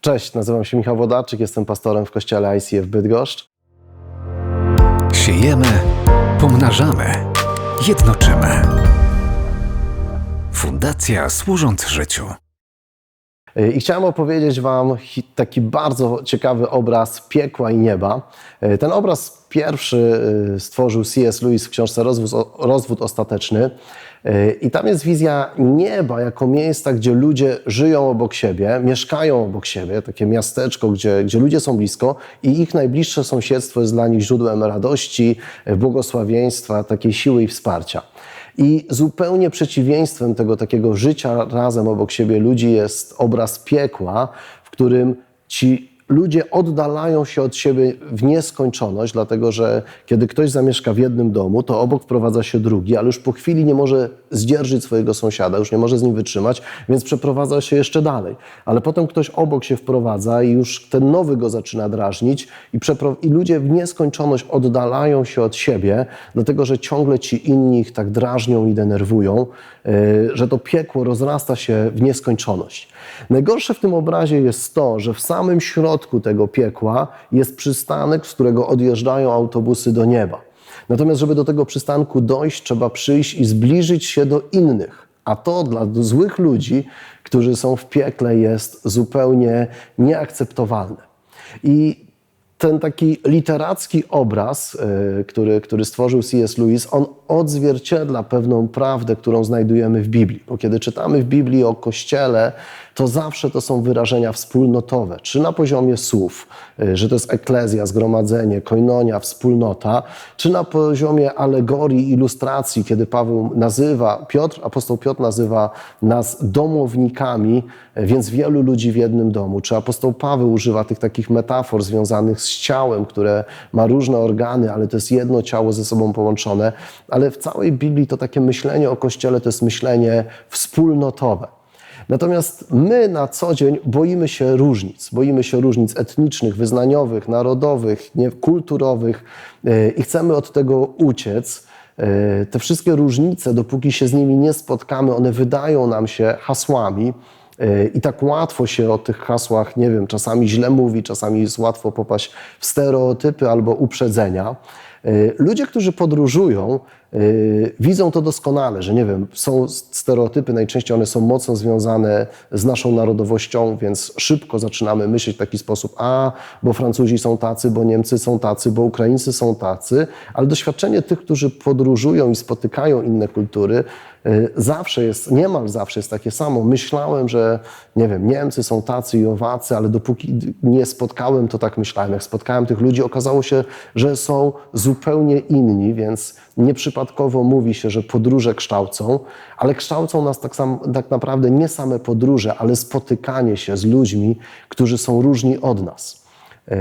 Cześć, nazywam się Michał Wodarczyk, jestem pastorem w kościele ICF Bydgoszcz. Siejemy, pomnażamy, jednoczymy. Fundacja służąc życiu. Y, I chciałem opowiedzieć Wam taki bardzo ciekawy obraz piekła i nieba. Y, Ten obraz pierwszy y, stworzył C.S. Lewis w książce Rozwód, Rozwód Ostateczny. Y, I tam jest wizja nieba jako miejsca, gdzie ludzie żyją obok siebie, mieszkają obok siebie, takie miasteczko, gdzie, gdzie ludzie są blisko i ich najbliższe sąsiedztwo jest dla nich źródłem radości, y, błogosławieństwa, takiej siły i wsparcia. I zupełnie przeciwieństwem tego takiego życia razem obok siebie ludzi jest obraz piekła, w którym ci ludzie oddalają się od siebie w nieskończoność, dlatego że kiedy ktoś zamieszka w jednym domu, to obok wprowadza się drugi, ale już po chwili nie może zdzierżyć swojego sąsiada, już nie może z nim wytrzymać, więc przeprowadza się jeszcze dalej. Ale potem ktoś obok się wprowadza i już ten nowy go zaczyna drażnić i, i ludzie w nieskończoność oddalają się od siebie, dlatego że ciągle ci inni ich tak drażnią i denerwują, yy, że to piekło rozrasta się w nieskończoność. Najgorsze w tym obrazie jest to, że w samym środku tego piekła jest przystanek, z którego odjeżdżają autobusy do nieba. Natomiast, żeby do tego przystanku dojść, trzeba przyjść i zbliżyć się do innych. A to dla złych ludzi, którzy są w piekle, jest zupełnie nieakceptowalne. I ten taki literacki obraz, y, który, który stworzył C.S. Lewis, on odzwierciedla pewną prawdę, którą znajdujemy w Biblii. Bo kiedy czytamy w Biblii o Kościele, to zawsze to są wyrażenia wspólnotowe, czy na poziomie słów, y, że to jest eklezja, zgromadzenie, koinonia, wspólnota, czy na poziomie alegorii, ilustracji, kiedy Paweł nazywa, Piotr, apostoł Piotr nazywa nas domownikami, więc wielu ludzi w jednym domu, czy apostoł Paweł używa tych takich metafor związanych z ciałem, które ma różne organy, ale to jest jedno ciało ze sobą połączone, ale w całej Biblii to takie myślenie o Kościele to jest myślenie wspólnotowe. Natomiast my na co dzień boimy się różnic. Boimy się różnic etnicznych, wyznaniowych, narodowych, nie, kulturowych yy, i chcemy od tego uciec. Yy, Te wszystkie różnice, dopóki się z nimi nie spotkamy, one wydają nam się hasłami. Yy, I tak łatwo się o tych hasłach, nie wiem, czasami źle mówi, czasami jest łatwo popaść w stereotypy albo uprzedzenia. Yy, Ludzie, którzy podróżują, widzą to doskonale, że nie wiem, są stereotypy, najczęściej one są mocno związane z naszą narodowością, więc szybko zaczynamy myśleć w taki sposób, a, bo Francuzi są tacy, bo Niemcy są tacy, bo Ukraińcy są tacy, ale doświadczenie tych, którzy podróżują i spotykają inne kultury, yy, zawsze jest, niemal zawsze jest takie samo. Myślałem, że nie wiem, Niemcy są tacy i owacy, ale dopóki nie spotkałem, to tak myślałem. Jak spotkałem tych ludzi, okazało się, że są zupełnie inni, więc nieprzypadkowo mówi się, że podróże kształcą, ale kształcą nas tak, sam, tak naprawdę nie same podróże, ale spotykanie się z ludźmi, którzy są różni od nas. Yy,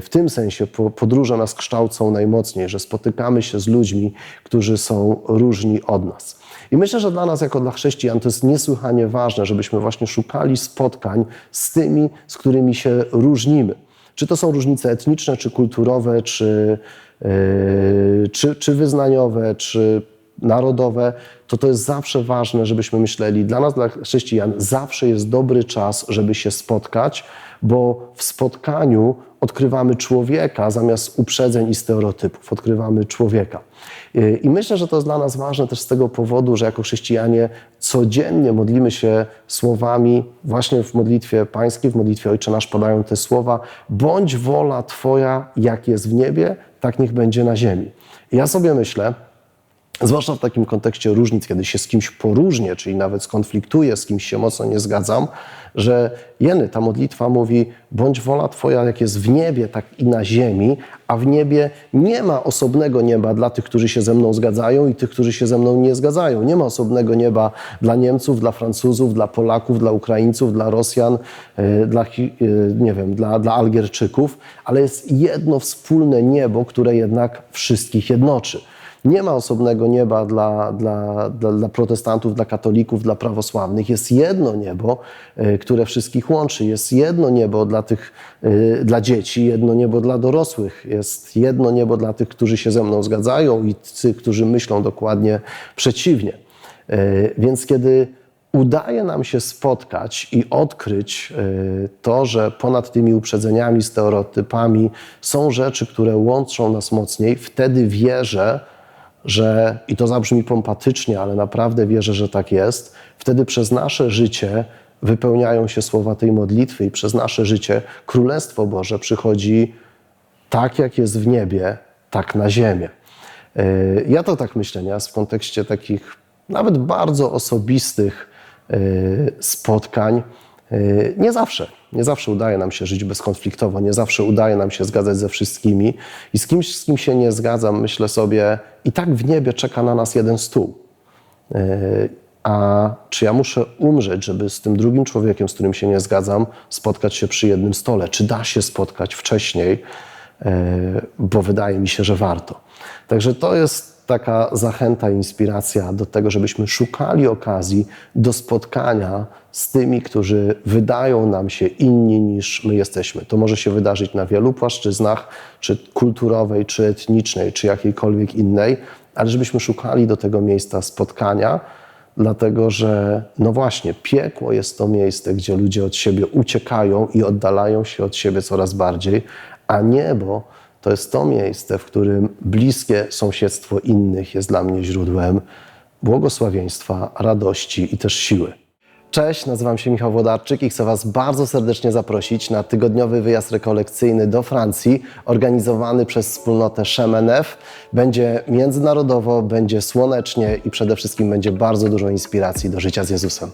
W tym sensie po- podróże nas kształcą najmocniej, że spotykamy się z ludźmi, którzy są różni od nas. I myślę, że dla nas, jako dla chrześcijan, to jest niesłychanie ważne, żebyśmy właśnie szukali spotkań z tymi, z którymi się różnimy. Czy to są różnice etniczne, czy kulturowe, czy, yy, czy, czy wyznaniowe, czy narodowe, to to jest zawsze ważne, żebyśmy myśleli, dla nas, dla chrześcijan, zawsze jest dobry czas, żeby się spotkać, bo w spotkaniu odkrywamy człowieka zamiast uprzedzeń i stereotypów. Odkrywamy człowieka. I myślę, że to jest dla nas ważne też z tego powodu, że jako chrześcijanie codziennie modlimy się słowami, właśnie w modlitwie pańskiej, w modlitwie Ojcze Nasz padają te słowa, bądź wola Twoja, jak jest w niebie, tak niech będzie na ziemi. I ja sobie myślę, Zwłaszcza w takim kontekście różnic, kiedy się z kimś poróżnię, czyli nawet skonfliktuję, z kimś się mocno nie zgadzam, że jeny, ta modlitwa mówi, bądź wola Twoja, jak jest w niebie, tak i na ziemi, a w niebie nie ma osobnego nieba dla tych, którzy się ze mną zgadzają i tych, którzy się ze mną nie zgadzają. Nie ma osobnego nieba dla Niemców, dla Francuzów, dla Polaków, dla Ukraińców, dla Rosjan, yy, dla, yy, nie wiem, dla, dla Algierczyków, ale jest jedno wspólne niebo, które jednak wszystkich jednoczy. Nie ma osobnego nieba dla, dla, dla, dla protestantów, dla katolików, dla prawosławnych. Jest jedno niebo, y, które wszystkich łączy. Jest jedno niebo dla tych, y, dla dzieci, jedno niebo dla dorosłych. Jest jedno niebo dla tych, którzy się ze mną zgadzają i tych, którzy myślą dokładnie przeciwnie. Y, Więc kiedy udaje nam się spotkać i odkryć to, że ponad tymi uprzedzeniami, stereotypami są rzeczy, które łączą nas mocniej, wtedy wierzę, że, i to zabrzmi pompatycznie, ale naprawdę wierzę, że tak jest, wtedy przez nasze życie wypełniają się słowa tej modlitwy i przez nasze życie Królestwo Boże przychodzi tak, jak jest w niebie, tak na ziemię. Yy, Ja to tak myślę, nie? w kontekście takich nawet bardzo osobistych yy, spotkań. Nie zawsze, nie zawsze udaje nam się żyć bezkonfliktowo, nie zawsze udaje nam się zgadzać ze wszystkimi i z kimś, z kim się nie zgadzam, myślę sobie, i tak w niebie czeka na nas jeden stół. Yy, A czy ja muszę umrzeć, żeby z tym drugim człowiekiem, z którym się nie zgadzam, spotkać się przy jednym stole? Czy da się spotkać wcześniej? Yy, Bo wydaje mi się, że warto. Także to jest taka zachęta, inspiracja do tego, żebyśmy szukali okazji do spotkania z tymi, którzy wydają nam się inni niż my jesteśmy. To może się wydarzyć na wielu płaszczyznach, czy kulturowej, czy etnicznej, czy jakiejkolwiek innej, ale żebyśmy szukali do tego miejsca spotkania, dlatego że, no właśnie, piekło jest to miejsce, gdzie ludzie od siebie uciekają i oddalają się od siebie coraz bardziej, a niebo to jest to miejsce, w którym bliskie sąsiedztwo innych jest dla mnie źródłem błogosławieństwa, radości i też siły. Cześć, nazywam się Michał Włodarczyk i chcę Was bardzo serdecznie zaprosić na tygodniowy wyjazd rekolekcyjny do Francji, organizowany przez wspólnotę Chemenef. Będzie międzynarodowo, będzie słonecznie i przede wszystkim będzie bardzo dużo inspiracji do życia z Jezusem.